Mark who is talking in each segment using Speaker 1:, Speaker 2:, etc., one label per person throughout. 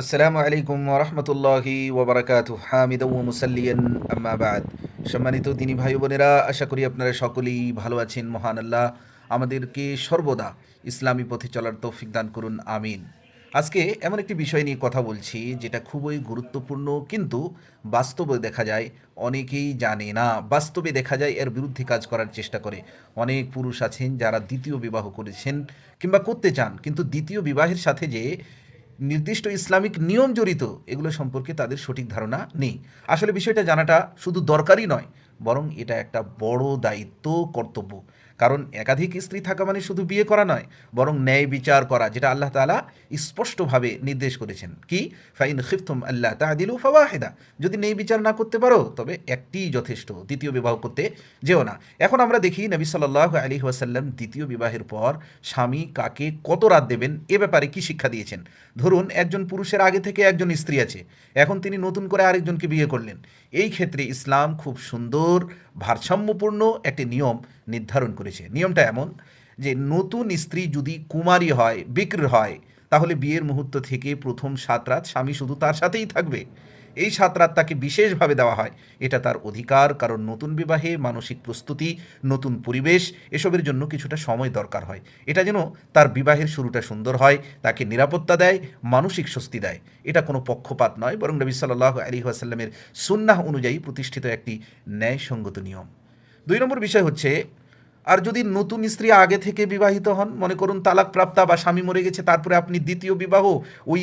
Speaker 1: আসসালামু আলাইকুম ওরহমতুল্লাহি ওবরাকাতু হামিদ মুসাল্লিয়ান, আম্মা সম্মানিত দিনী ভাই বোনেরা, আশা করি আপনারা সকলেই ভালো আছেন, মহান আল্লাহ। আমাদেরকে সর্বদা ইসলামী পথে চলার তৌফিক দান করুন, আমিন। আজকে এমন একটি বিষয় নিয়ে কথা বলছি, যেটা খুবই গুরুত্বপূর্ণ, কিন্তু বাস্তবে দেখা যায় অনেকেই জানে না। বাস্তবে দেখা যায় এর বিরুদ্ধে কাজ করার চেষ্টা করে। অনেক পুরুষ আছেন যারা দ্বিতীয় বিবাহ করেছেন কিংবা করতে চান, কিন্তু দ্বিতীয় বিবাহের সাথে যে নির্দিষ্ট ইসলামিক নিয়ম জড়িত, এগুলো সম্পর্কে তাদের সঠিক ধারণা নেই। আসলে বিষয়টা জানাটা শুধু দরকারই নয়, বরং এটা একটা বড় দায়িত্ব, কর্তব্য। কারণ একাধিক স্ত্রী থাকা মানে শুধু বিয়ে করা নয়, বরং ন্যায় বিচার করা, যেটা আল্লাহ তাআলা স্পষ্টভাবে নির্দেশ করেছেন। কি? ফাইন খিফতুম আল্লাহ তাহদিলু ফাওয়াহিদা। যদি ন্যায় বিচার না করতে পারো, তবে একটিই যথেষ্ট, দ্বিতীয় বিবাহ করতে যেও না। এখন আমরা দেখি নবী সাল্লাহ আলী ওয়াসাল্লাম দ্বিতীয় বিবাহের পর স্বামী কাকে কত রাত দেবেন, এ ব্যাপারে কি শিক্ষা দিয়েছেন? ধরুন একজন পুরুষের আগে থেকে একজন স্ত্রী আছে, এখন তিনি নতুন করে আরেকজনকে বিয়ে করলেন। এই ক্ষেত্রে ইসলাম খুব সুন্দর, ভারসাম্যপূর্ণ একটি নিয়ম নির্ধারণ করেছে। নিয়মটা এমন যে, নতুন স্ত্রী যদি কুমারী হয় বিক্রি হয়, তাহলে বিয়ের মুহূর্ত থেকে প্রথম সাত রাত স্বামী শুধু তার সাথেই থাকবে। এই সাত রাত তাকে বিশেষভাবে দেওয়া হয়। এটা তার অধিকার, কারণ নতুন বিবাহে মানসিক প্রস্তুতি, নতুন পরিবেশ, এসবের জন্য কিছুটা সময় দরকার হয়। এটা যেন তার বিবাহের শুরুটা সুন্দর হয়, তাকে নিরাপত্তা দেয়, মানসিক স্বস্তি দেয়। এটা কোনো পক্ষপাত নয়, বরং নবী সাল্লাহ আলী আসাল্লামের সুন্নাহ অনুযায়ী প্রতিষ্ঠিত একটি ন্যায়সঙ্গত নিয়ম। দুই নম্বর বিষয় হচ্ছে আর যদি নতুন স্ত্রী আগে থেকে বিবাহিত হন, মনে করুন তালাক প্রাপ্তা বা স্বামী মরে গেছে, তারপরে আপনি দ্বিতীয় বিবাহ, ওই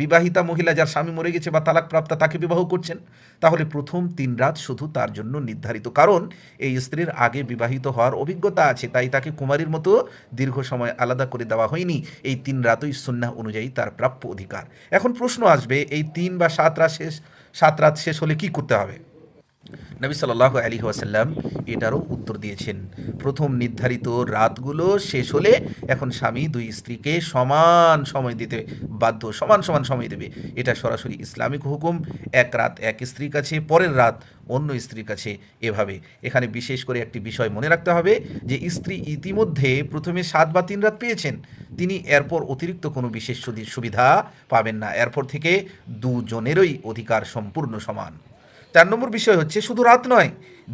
Speaker 1: বিবাহিতা মহিলা যার স্বামী মরে গেছে বা তালাক প্রাপ্তা তাকে বিবাহ করছেন, তাহলে প্রথম তিন রাত শুধু তার জন্য নির্ধারিত। কারণ এই স্ত্রীর আগে বিবাহিত হওয়ার অভিজ্ঞতা আছে, তাই তাকে কুমারীর মতো দীর্ঘ সময় আলাদা করে দেওয়া হয়নি। এই তিন রাতই সুন্নাহ অনুযায়ী তার প্রাপ্য অধিকার। এখন প্রশ্ন আসবে, এই তিন বা সাত রাত শেষ, সাত রাত শেষ হলে কি করতে হবে? নবী সাল্লাহ আলী ওয়াসাল্লাম এটারও উত্তর দিয়েছেন। প্রথম নির্ধারিত রাতগুলো শেষ হলে এখন স্বামী দুই স্ত্রীকে সমান সময় দিতে বাধ্য, সমান সমান সময় দেবে। এটা সরাসরি ইসলামিক হুকুম। এক রাত এক স্ত্রীর কাছে, পরের রাত অন্য স্ত্রীর কাছে এভাবে। এখানে বিশেষ করে একটি বিষয় মনে রাখতে হবে যে, স্ত্রী ইতিমধ্যে প্রথমে সাত বা তিন রাত পেয়েছেন। তিনি এরপর অতিরিক্ত কোনো বিশেষ সুবিধা পাবেন না। এরপর থেকে দুজনেরই অধিকার সম্পূর্ণ সমান। চার নম্বর বিষয় হচ্ছে, শুধু রাত নয়,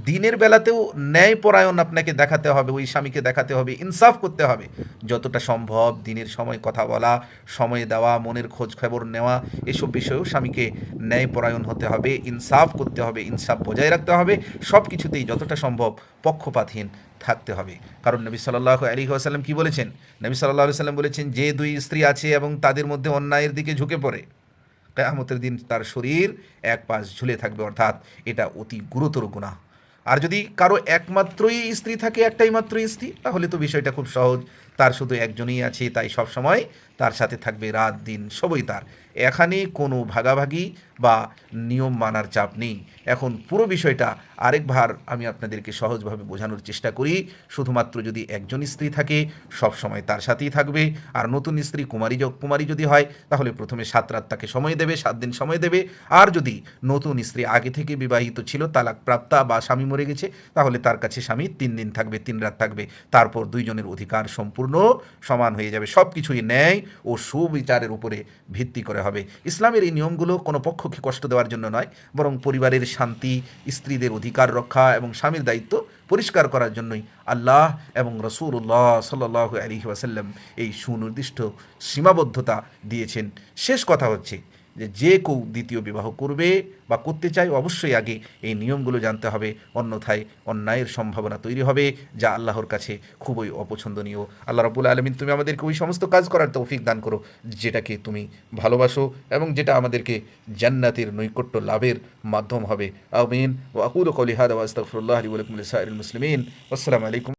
Speaker 1: দিনের বেলাতেও ন্যায়পরায়ণ আপনাকে দেখাতে হবে, ওই স্বামীকে দেখাতে হবে, ইনসাফ করতে হবে। যতটা সম্ভব দিনের সময় কথা বলা, সময় দেওয়া, মনের খোঁজ খবর নেওয়া, এসব বিষয়েও স্বামীকে ন্যায়পরায়ণ হতে হবে, ইনসাফ করতে হবে, ইনসাফ বজায় রাখতে হবে সব কিছুতেই যতটা সম্ভব পক্ষপাতহীন থাকতে হবে। কারণ নবী সাল্লাহ আলী আসাল্লাম কি বলেছেন? নবী সাল্লাহ সাল্লাম বলেছেন, যে দুই স্ত্রী আছে এবং তাদের মধ্যে অন্যায়ের দিকে ঝুঁকে পড়ে কেয়ামতের দিন তার শরীর এক পাশ ঝুলে থাকবে, অর্থাৎ এটা অতি গুরুতর গুণা আর যদি কারও একমাত্রই স্ত্রী থাকে, একটাই মাত্র স্ত্রী, তাহলে তো বিষয়টা খুব সহজ। তার শুধু একজনই আছে, তাই সব সময় তার সাথে থাকবে, রাত দিন সবই তার। এখানে কোনো ভাগাভাগি বা নিয়ম মানার চাপ নেই। এখন পুরো বিষয়টা আরেকবার আমি আপনাদেরকে সহজভাবে বোঝানোর চেষ্টা করি। শুধুমাত্র যদি একজন স্ত্রী থাকে, সব সময় তার সাথেই থাকবে। আর নতুন স্ত্রী কুমারী কুমারী যদি হয়, তাহলে প্রথমে সাত রাত তাকে সময় দেবে, সাত দিন সময় দেবে। আর যদি নতুন স্ত্রী আগে থেকে বিবাহিত ছিল তালাক প্রাপ্তা বা স্বামী মরে গেছে, তাহলে তার কাছে স্বামী তিন দিন থাকবে, তিন রাত থাকবে। তারপর দুইজনের অধিকার সম্পূর্ণ সমান হয়ে যাবে। সব কিছুই ন্যায় ও সুবিচারের উপরে ভিত্তি করে হবে। ইসলামের এই নিয়মগুলো কোনো পক্ষকে কষ্ট দেওয়ার জন্য নয়, বরং পরিবারের শান্তি, স্ত্রীদের অধিকার রক্ষা এবং স্বামীর দায়িত্ব পরিষ্কার করার জন্যই আল্লাহ এবং রসুল্লাহ সাল্লাহ আলী ওয়াসাল্লাম এই সুনির্দিষ্ট সীমাবদ্ধতা দিয়েছেন। শেষ কথা হচ্ছে যে যে কেউ দ্বিতীয় বিবাহ করবে বা করতে চায়, অবশ্যই আগে এই নিয়মগুলো জানতে হবে। অন্যথায় অন্যায়ের সম্ভাবনা তৈরি হবে, যা আল্লাহর কাছে খুবই অপছন্দনীয়। আল্লাহ রবুল আলমিন, তুমি আমাদেরকে ওই সমস্ত কাজ করার তৌফিক দান করো, যেটাকে তুমি ভালোবাসো এবং যেটা আমাদেরকে জান্নাতের নৈকট্য লাভের মাধ্যম হবে। আমিন। ওয়াকুল কলিহাদ ওয়াস্তাগফিরুল্লাহ লি ওয়া লাকুম লিসাইরিল মুসলিমিন। আসসালামু আলাইকুম।